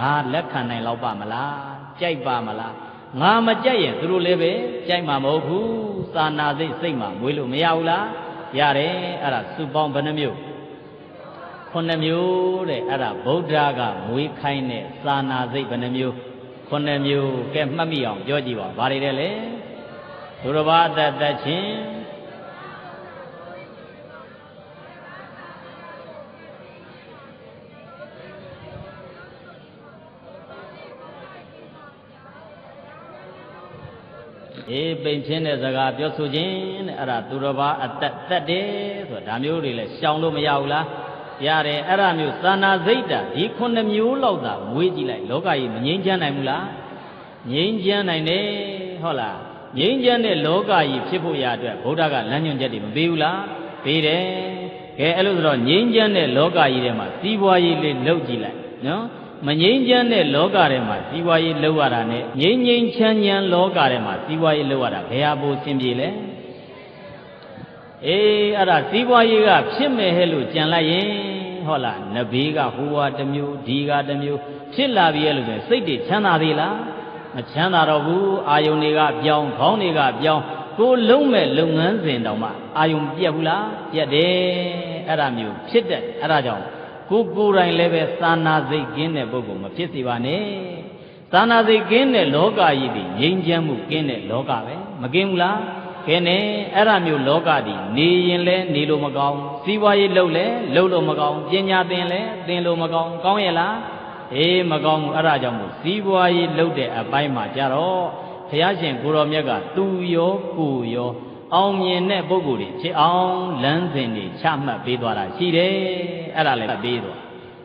ငါလက်ခံနိုင်လောက်ပါမလားကြိုက်ပါမလားငါမကြိုက်ရင်သူတို့လည်းပဲကြိုက်မှာမဟုတ်ဘူးသာနာစိတ်စိတ်မှာမွေးလို့မရဘူးလားရတယ်အဲ့ဒါစုပေါင်းဘယ်နှမျိုးခုနှစ်မျိုးတဲ့အဲ့ဒါဗုဒ္ဓကမွေးခိုင်းတဲ့သာနာစိတ်ဘယ်နှမျိုးခုနှစ်မျိုးကဲမှတ်မိအောင်ပြောကြည့်ပါဘာတွေလဲလဲသူတစ်ပါးအသက်သက်ချင်း အေးပိန်ချင်းတဲ့စကားပြောဆိုခြင်းတဲ့အဲ့ဒါသူတစ်ပါးအသက်သက်တယ်ဆိုတာဒါမျိုးတွေလဲရှောင်လို့မရဘူးလားရတယ်အဲ့ဒါမျိုးသာနာစိတ်တာဒီခုနှစ်မျိုးလောက်သာမွေးကြည့်လိုက်လောကကြီးမငြိမ်းချမ်းနိုင်ဘူးလားငြိမ်းချမ်းနိုင်တယ်ဟုတ်လားငြိမ်းချမ်းတဲ့လောကကြီးဖြစ်ဖို့ရအတွက်ဗုဒ္ဓကလမ်းညွှန်ချက်တွေမပေးဘူးလားပေးတယ်ကဲအဲ့လိုဆိုတော့ငြိမ်းချမ်းတဲ့လောကကြီးထဲမှာစီးပွားရေးလေးလုပ်ကြည့်လိုက်နော် မငြိမ်းချမ်းတဲ့လောကထဲမှာစီးပွားရေးလုပ်ရတာနဲ့ငြိမ်းငြိမ်းချမ်းချမ်းလောကထဲမှာစီးပွားရေးလုပ်ရတာဘယ်ဟာပိုအဆင်ပြေလဲအေးအဲ့ဒါစီးပွားရေးကဖြစ်မယ်ဟဲ့လို့ကြံလိုက်ရင်ဟုတ်လားနဘေးကဟိုဟာတစ်မျိုးဒီကတစ်မျိုးဖြစ်လာပြီရဲ့လို့ဆိုစိတ်တွေချမ်းသာသေးလားမချမ်းသာတော့ဘူးအာယုန်တွေကပြောင်းခေါင်းတွေကပြောင်းကိုလုံးမဲ့လုပ်ငန်းစဉ်တောင်မှအာယုန်ပြက်ဘူးလားပြက်တယ်အဲ့ဒါမျိုးဖြစ်တဲ့အဲ့ဒါကြောင့် ကိုကိုယ်တိုင်လည်းပဲသာနာစိတ်ကင်းတဲ့ပုဂ္ဂိုလ်မဖြစ်စေပါနဲ့သာနာစိတ်ကင်းတဲ့လောကကြီးဒီငြိမ်းချမ်းမှုကင်းတဲ့လောကပဲမကင်းဘူးလားကဲနဲ့အဲ့ဒါမျိုးလောကဒီနေရင်လဲနေလို့မကောင်းစီးပွားရေးလုပ်လဲလုပ်လို့မကောင်းပညာသင်လဲသင်လို့မကောင်းကောင်းရဲ့လားအေးမကောင်းဘူးအဲ့ဒါကြောင့်မို့စီးပွားရေးလုပ်တဲ့အပိုင်းမှာကြတော့ဘုရားရှင်ကိုရောမြတ်ကသူရောကိုရော အောင်မြင်တဲ့ပုဂ္ဂိုလ်တွေဖြစ်အောင်လမ်းစဉ်တွေချမှတ်ပေးသွားတာရှိတယ်အဲ့ဒါလည်းပေးသွား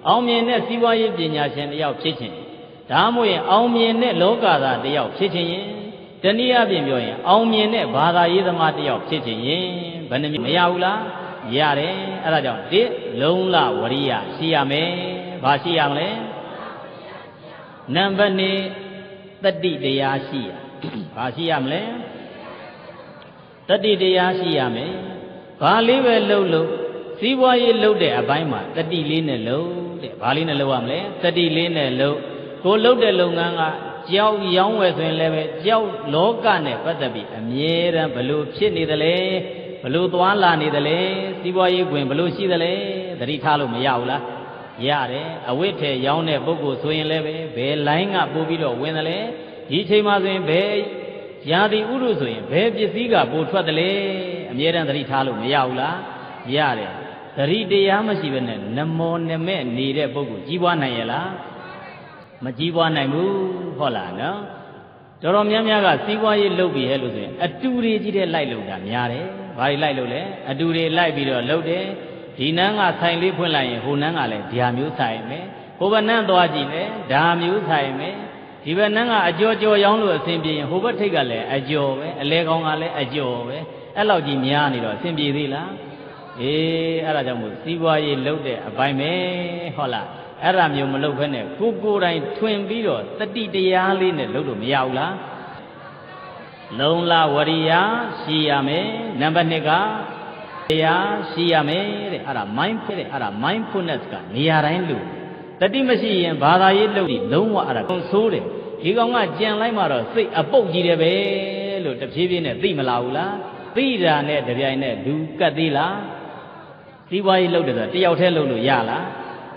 အောင်မြင်တဲ့စီးပွားရေးပညာရှင်တယောက်ဖြစ်ခြင်းဒါမှမဟုတ်ရင်အောင်မြင်တဲ့လောကသားတယောက်ဖြစ်ခြင်းရင်တနည်းအားဖြင့်ပြောရင်အောင်မြင်တဲ့ဘာသာရေးသမားတယောက်ဖြစ်ခြင်းရင်ဘယ်နှမျိုးမရဘူးလားရတယ်အဲ့ဒါကြောင့်တစ်လုံးလဝရိယရှိရမယ်ဘာရှိရမလဲနံပါတ်2တတိတရားရှိရဘာရှိရမလဲ တတိတရားရှိရမယ်ဘာလေးပဲလှုပ်လို့စီးပွားရေးလှုပ်တဲ့အပိုင်းမှာတတိလေးနဲ့လှုပ်တဲ့ဘာလေးနဲ့လှုပ်ရမလဲတတိလေးနဲ့လှုပ်ကိုလှုပ်တဲ့လုပ်ငန်းကကြောက်ရောင်းဝယ်ဆိုရင်လည်းပဲကြောက်လောကနဲ့ပတ်သက်ပြီးအမြဲတမ်းဘလို့ဖြစ်နေသလဲဘလို့သွားလာနေသလဲစီးပွားရေးတွင်ဘလို့ရှိသလဲသတိထားလို့မရဘူးလားရတယ်အဝိထေရောင်းတဲ့ပုဂ္ဂိုလ်ဆိုရင်လည်းပဲဘယ်လိုင်းကပို့ပြီးတော့ဝင်သလဲဒီချိန်မှာဆိုရင်ဘယ် ရာသီဥတုဆိုရင်ဘယ်ပစ္စည်းကပိုထွက်တယ်လဲအမြဲတမ်းသတိထားလို့မရဘူးလားရတယ်သတိတရားမရှိဘဲနဲ့နမောနမဲ့နေတဲ့ပုဂ္ဂိုလ်ကြီးပွားနိုင်ရဲ့လားမကြီးပွားနိုင်ဘူးဟုတ်လားနော်တော်တော်များများကစီးပွားရေးလုပ်ပြီးဟဲ့လို့ဆိုရင်အတူတွေကြီးတဲ့လိုက်လို့တာများတယ်ဘာတွေလိုက်လို့လဲအတူတွေလိုက်ပြီးတော့လုပ်တယ်ဒီနန်းကဆိုင်လေးဖွင့်လိုက်ရင်ဟိုနန်းကလည်းဓာမျိုးဆိုင်မယ်ဟိုဘနန်းသွားကြည့်လေဓာမျိုးဆိုင်မယ် ဒီဘက်နန်းကအကျော်ကျော်ရောင်းလို့အဆင်ပြေရင်ဟိုဘက်ထိပ်ကလည်းအကျော်ပဲအလဲကောင်ကလည်းအကျော်ပဲအဲ့လောက်ကြီးများနေတော့အဆင်ပြေသေးလားအေးအဲ့ဒါကြောင့်မို့စီးပွားရေးလုပ်တဲ့အပိုင်းပဲဟုတ်လားအဲ့ဒါမျိုးမလုပ်ဘဲနဲ့ကိုကိုယ်တိုင်ထွင်ပြီးတော့တတိတရားလေးနဲ့လုပ်လို့မရဘူးလားလုံလဝရိယရှိရမယ်နံပါတ်2ကတရားရှိရမယ်တဲ့အဲ့ဒါ mind ဖြစ်တဲ့အဲ့ဒါ mindfulness ကနေရာတိုင်းလို့ တတိမရှိရင်ဘာသာရေးလုပ်ပြီးလုံးဝအဲ့ဒါဆိုးတယ်ဒီကောင်ကကြံလိုက်မှတော့စိတ်အပုတ်ကြီးတယ်ပဲလို့တဖြည်းဖြည်းနဲ့သိမလာဘူးလားသိတာနဲ့တပြိုင်နဲ့လူကတ်သေးလားစီးပွားရေးလုပ်တယ်ဆိုတယောက်တည်းလုပ်လို့ရလား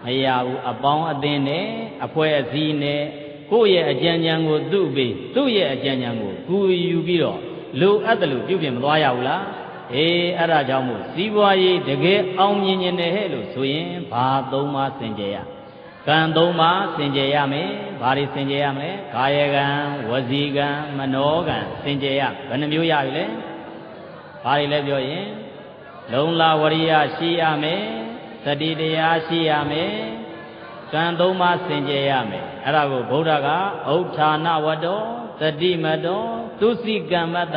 မရဘူးအပေါင်းအသင်းနဲ့အဖွဲ့အစည်းနဲ့ကိုယ့်ရဲ့အကြံဉာဏ်ကိုသူ့ပြီးသူ့ရဲ့အကြံဉာဏ်ကိုကူယူပြီးတော့လိုအပ်တယ်လို့ပြုပြင်မသွားရဘူးလားအေးအဲ့ဒါကြောင့်မို့စီးပွားရေးတကယ်အောင်မြင်နေတယ်ဟဲ့လို့ဆိုရင်ဘာသုံးပါးစင်ကြယ်ရ ကံသုံးပါးစင်ကြယ်ရမယ်ဘာတွေစင်ကြယ်ရမလဲကာယကံဝစီကံမနောကံစင်ကြယ်ရဘယ်နှမျိုးရပြီလဲဘာတွေလဲပြောရင်လုံလာဝရိယရှိရမယ်တတိတရားရှိရမယ်ကံသုံးပါးစင်ကြယ်ရမယ်အဲ့ဒါကိုဗုဒ္ဓကဥဋ္ဌာဏဝတ္တောတတိမတောသူစီကမ္မတ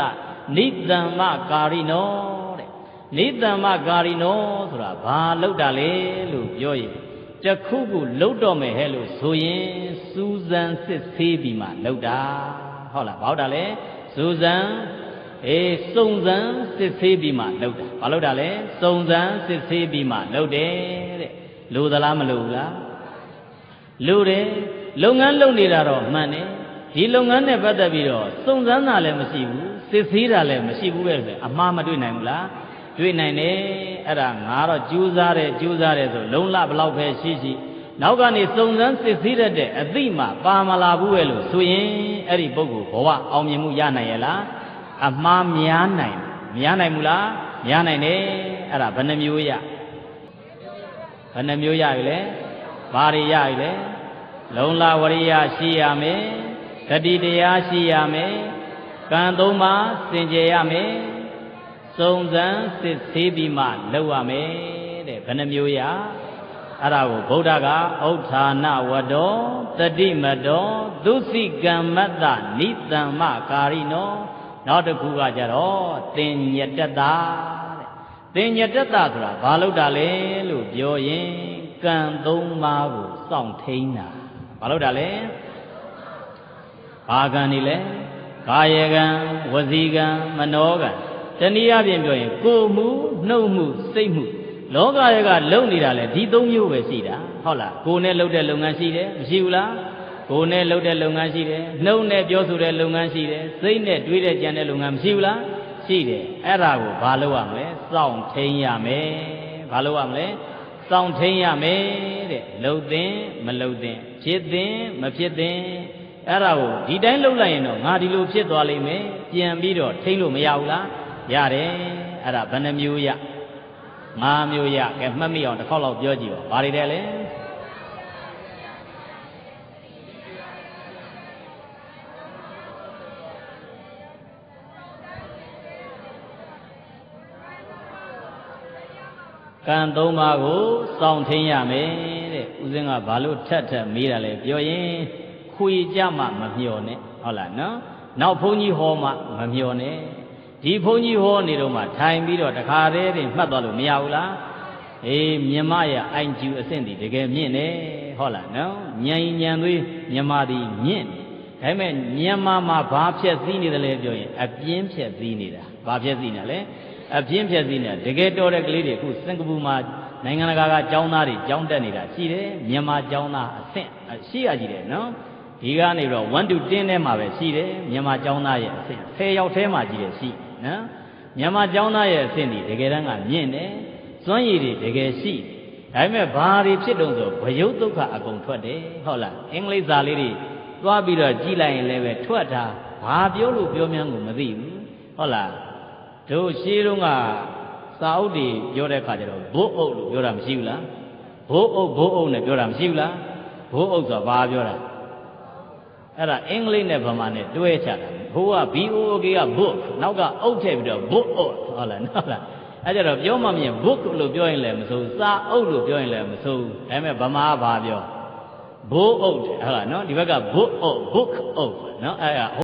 နိတံမကာရိနောတဲ့နိတံမကာရိနောဆိုတာဘာလောက်တာလဲလို့ပြောရင် တခုခုလောက်တော့မယ်ဟဲ့လို့ဆိုရင်စူးစမ်းစစ်ဆေးပြီးမှလောက်တာဟုတ်လားဘာဟုတ်တာလဲစူးစမ်းအေးစုံစမ်းစစ်ဆေးပြီးမှလောက်တာဘာလောက်တာလဲစုံစမ်းစစ်ဆေးပြီးမှလောက်တယ်တဲ့လိုသလားမလိုဘူးလားလိုတယ်လုပ်ငန်းလုပ်နေတာတော့မှန်တယ်ဒီလုပ်ငန်းနဲ့ပတ်သက်ပြီးတော့စုံစမ်းတာလည်းမရှိဘူးစစ်ဆေးတာလည်းမရှိဘူးပဲဆိုအမှားမတွေ့နိုင်ဘူးလား တွေ့နိုင်တယ်အဲ့ဒါငါတော့ကြိုးစားတယ်ကြိုးစားတယ်ဆိုလုံလဘလောက်ပဲရှိရှိနောက်ကနေစုံစမ်းစစ်ဆေးတတ်တဲ့အသိမှပါမလာဘူးပဲလို့ဆိုရင်အဲ့ဒီပုဂ္ဂိုလ်ဘဝအောင်မြင်မှုရနိုင်ရဲ့လားအမှားများနိုင်မရနိုင်ဘူးလားမရနိုင်တယ်အဲ့ဒါဘယ်နှမျိုးရဘယ်နှမျိုးရပြီလဲဘာတွေရပြီလဲလုံလဝရိယရှိရမယ်ဂတိတရားရှိရမယ်ကံသုံးပါးစင်ကြယ်ရမယ် စုံစမ်းစစ်ဆေးပြီးမှလုပ်ရမယ်တဲ့ဘယ်နှမျိုးရအဲ့ဒါကိုဗုဒ္ဓကဥဋ္ဌာဏဝတ္တောတတိမတောသုစိကမ္မတ္တနိတံမကာရိနောနောက်တစ်ခုကကြတော့တင်ညတတတဲ့တင်ညတတဆိုတာဘာလို့တာလဲလို့ပြောရင်ကံသုံးပါးကိုစောင့်ထိန်းတာဘာလို့တာလဲဘာကံနေလဲကာယကံဝစီကံမနောကံ တနည်းအားဖြင့်ပြောရင်ကိုယ်မှုနှုတ်မှုစိတ်မှုလောကရဲ့ကလုံနေတာလေဒီသုံးမျိုးပဲရှိတာဟုတ်လားကိုယ်နဲ့လုပ်တဲ့လုပ်ငန်းရှိတယ်မရှိဘူးလားကိုယ်နဲ့လုပ်တဲ့လုပ်ငန်းရှိတယ်နှုတ်နဲ့ပြောဆိုတဲ့လုပ်ငန်းရှိတယ်စိတ်နဲ့တွေးတဲ့ကြံတဲ့လုပ်ငန်းမရှိဘူးလားရှိတယ်အဲ့ဒါကိုဘာလုပ်ရမလဲစောင့်ထိန်ရမယ်ဘာလုပ်ရမလဲစောင့်ထိန်ရမယ်တဲ့လှုပ်သိမလှုပ်သိဖြစ်သိမဖြစ်သိအဲ့ဒါကိုဒီတိုင်းလှုပ်လိုက်ရင်တော့ငါဒီလိုဖြစ်သွားလိမ့်မယ်ပြန်ပြီးတော့ထိန်လို့မရဘူးလား ရတယ်အဲ့ဒါဘယ်နှမျိုးရငါးမျိုးရကဲမှတ်မိအောင်တစ်ခေါက်လောက်ပြောကြည့်ပါဘာတွေတဲ့လဲကံသုံးပါးကိုစောင့်ထင်းရမယ်တဲ့ဦးစင်းကဘာလို့ထက်ထက်မေးတာလဲပြောရင်ခွေကြမှမမျှော်နဲ့ဟုတ်လားနော်နောက်ဘုန်းကြီးဟောမှမမျှော်နဲ့ ဒီဘုန်းကြီးဟောနေတော့မှထိုင်ပြီးတော့တခါတည်းတင်မှတ်သွားလို့မရဘူးလားအေးမြမရအိုင်ကျူအဆင့်တည်တကယ်မြင့်တယ်ဟုတ်လားနော်ညံညံသွေးမြမသည်မြင့်တယ်ဒါပေမဲ့မြန်မာမှာဘာဖြက်စည်းနေတယ်လဲပြောရင်အပြင်းဖြက်စည်းနေတာဘာဖြက်စည်းနေလဲအပြင်းဖြက်စည်းနေတာတကယ်တော်တဲ့ကလေးတွေအခုစင်ကာပူမှာနိုင်ငံတကာကကျောင်းသားတွေကျောင်းတက်နေတာရှိတယ်မြန်မာကျောင်းသားအဆင့်ရှိရကြည့်တယ်နော်ဒီကနေတော့1 to 10ထဲမှာပဲရှိတယ်မြန်မာကျောင်းသားရဲ့အဆင့်10ယောက်ထဲမှာကြီးတယ်ရှိ နော်မြန်မာကျောင်းသားရဲ့အဆင့်ဒီတကယ်တမ်းကမြင့်တယ်စွမ်းရည်တွေတကယ်ရှိဒါပေမဲ့ဘာတွေဖြစ်တုံဆိုဘယုတ်ဒုက္ခအကုန်ထွက်တယ်ဟုတ်လားအင်္ဂလိပ်စာလေးတွေသွားပြီးတော့ကြည်လိုက်ရင်လည်းပဲထွက်တာဘာပြောလို့ပြောမှန်းကိုမသိဘူးဟုတ်လားတို့ရှင်းတော့ကစာအုပ်တွေပြောတဲ့ခါကျတော့ဘိုးအုပ်လို့ပြောတာမရှိဘူးလားဘိုးအုပ်ဘိုးအုပ်နဲ့ပြောတာမရှိဘူးလားဘိုးအုပ်ဆိုတာဘာပြောတာ အဲ့ဒါအင်္ဂလိပ်နဲ့ဗမာနဲ့တွဲချတာဘိုးက BOOK က book နောက်ကအုပ်ထည့်ပြီးတော့ book ဟုတ်လားဟုတ်လားအဲ့ကြတော့ပြောမှမြင် book လို့ပြောရင်လည်းမဆိုစာအုပ်လို့ပြောရင်လည်းမဆိုဒါပေမဲ့ဗမာဘာပြောဘိုးအုပ်ဟုတ်လားနော်ဒီဘက်က book အုပ် book အုပ်နော်အဲ့ဒါ